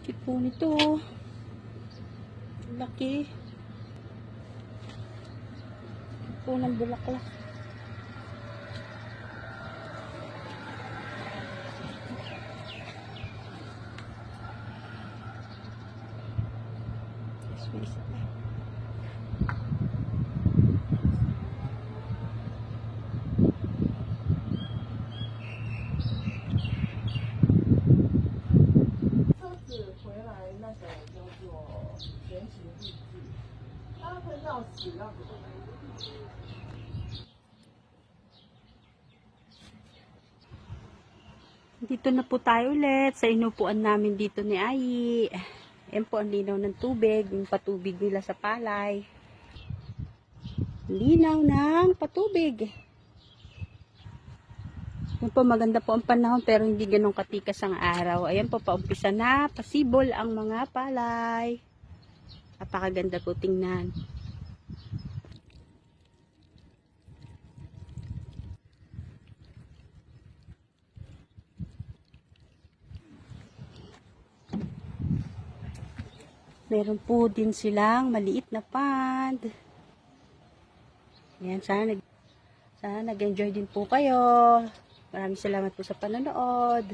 Cute po nito. Laki. Cute po ng bulaklak. Yes, may isa. 他会要死要活。 Dito na po tayo ulit sa inupuan namin dito ni Ayi. Ayan po ang linaw ng tubig, yung patubig nila sa palay. Linaw ng patubig. Yan po, maganda po ang panahon pero hindi ganun katikas ang araw. Ayan po, paumpisa na, pasibol ang mga palay. Napakaganda po tingnan. Meron po din silang maliit na pond. Ayan, sana, nag, sana nag-enjoy din po kayo. Maraming salamat po sa panonood.